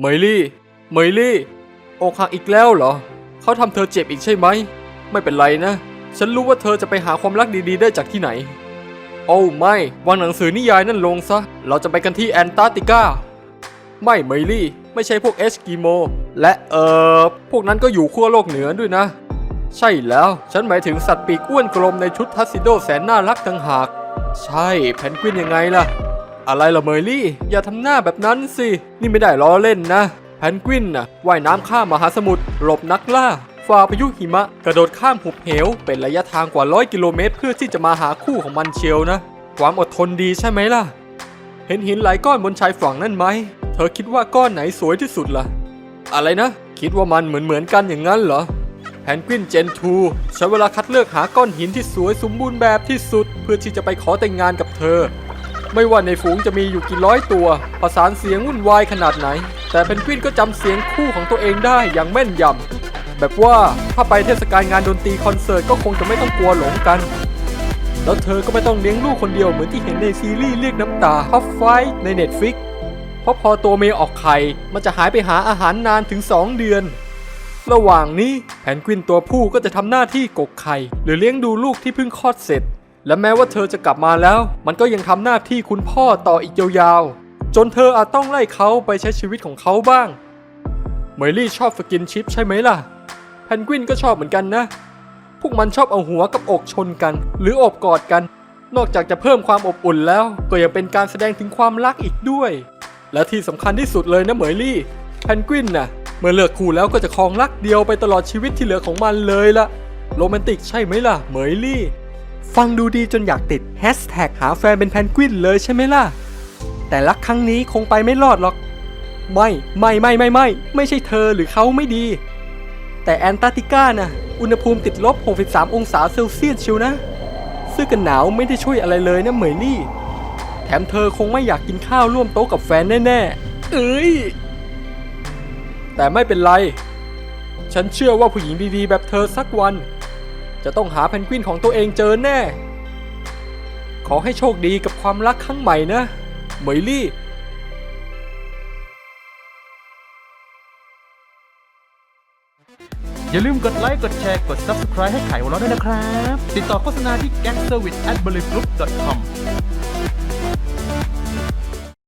เมลี่ เมลี่ อกหักอีกแล้วเหรอ เขาทำเธอเจ็บอีกใช่ไหม ไม่เป็นไรนะ ฉันรู้ว่าเธอจะไปหาความรักดีๆ ได้จากที่ไหน โอ้ไม่ วางหนังสือนิยายนั่นลงซะ เราจะไปกันที่แอนตาร์กติกา ไม่เมลี่ ไม่ใช่พวกเอสกิโม และเออพวกนั้นก็อยู่ขั้วโลกเหนือด้วยนะ ใช่แล้ว ฉันหมายถึงสัตว์ปีกอ้วนกลมในชุดทัสซิโดแสนน่ารักต่างหาก ใช่ แพนกวินยังไงล่ะ อะไรล่ะเมยลี่ อย่าทำหน้าแบบนั้นสิ นี่ไม่ได้ล้อเล่นนะ แพนกวินน่ะว่ายน้ำข้ามมหาสมุทรหลบนักล่าฝ่าพายุหิมะ กระโดดข้ามหุบเหว เป็นระยะทางกว่าร้อยกิโลเมตร เพื่อที่จะมาหาคู่ของมันเชียวนะ ความอดทนดีใช่ไหมล่ะ เห็นหินหลายก้อนบนชายฝั่งนั่นไหม เธอคิดว่าก้อนไหนสวยที่สุดล่ะ อะไรนะ คิดว่ามันเหมือนเหมือนๆกันอย่างนั้นเหรอแพนกวินเจนทูใช้เวลาคัดเลือกหาก้อนหินที่สวยสมบูรณ์แบบที่สุด เพื่อที่จะไปขอแต่งงานกับเธอ ไม่ว่าในฝูงจะมีอยู่กี่ร้อยตัว ประสานเสียงวุ่นวายขนาดไหน แต่เพนกวินก็จำเสียงคู่ของตัวเองได้อย่างแม่นยำแบบว่าถ้าไปเทศกาลงานดนตรีคอนเสิร์ตก็คงจะไม่ต้องกลัวหลงกัน แล้วเธอก็ไม่ต้องเลี้ยงลูกคนเดียวเหมือนที่เห็นในซีรีส์เรียกน้ำตาพับไฟในเน็ตฟิกเพราะพอตัวเมย์ออกไข่มันจะหายไปหาอาหารนานถึง 2 เดือนระหว่างนี้แพนกวินตัวผู้ก็จะทำหน้าที่กกไข่ หรือเลี้ยงดูลูกที่เพิ่งคลอดเสร็จ และแม้ว่าเธอจะกลับมาแล้ว มันก็ยังทำหน้าที่คุณพ่อต่ออีกยาวๆ จนเธออาจต้องไล่เขาไปใช้ชีวิตของเขาบ้าง เมลี่ชอบสกินชิปใช่ไหมล่ะแพนกวินก็ชอบเหมือนกันนะ พวกมันชอบเอาหัวกับอกชนกัน หรืออบกอดกัน นอกจากจะเพิ่มความอบอุ่นแล้ว ก็ยังเป็นการแสดงถึงความรักอีกด้วย และที่สำคัญที่สุดเลยนะเหมยลี่แพนกวินน่ะ เมื่อเลิกคู่แล้วก็จะครองรักเดียวไปตลอดชีวิตที่เหลือของมันเลยละโรแมนติกใช่ไหมล่ะเหมยลี่ ฟังดูดีจนอยากติดแฮชแท็กหาแฟนเป็นแพนกวินเลยใช่ไหมล่ะ แต่รักครั้งนี้คงไปไม่รอดหรอก ไม่ไม่ไม่ไม่ไม่ ไม่ใช่เธอหรือเขาไม่ดี แต่แอนตาร์กติกาน่ะอุณหภูมิติดลบ 63 องศาเซลเซียสชิวนะเสื้อกันหนาวไม่ได้ช่วยอะไรเลยนะเหมยลี่ แถมเธอคงไม่อยากกินข้าวร่วมโต๊ะกับแฟนแน่ๆ เอ้ย แต่ไม่เป็นไร ฉันเชื่อว่าผู้หญิงดีๆ แบบเธอสักวัน จะต้องหาเพนกวินของตัวเองเจอแน่ ขอให้โชคดีกับความรักครั้งใหม่นะเหมยลี่อย่าลืมกดไลค์ กดแชร์ กด Subscribe ให้ไขหัวเราะด้วยนะครับ ติดต่อโฆษณาที่ g a n g s e r v i c e at b e l l y g r o u p c o m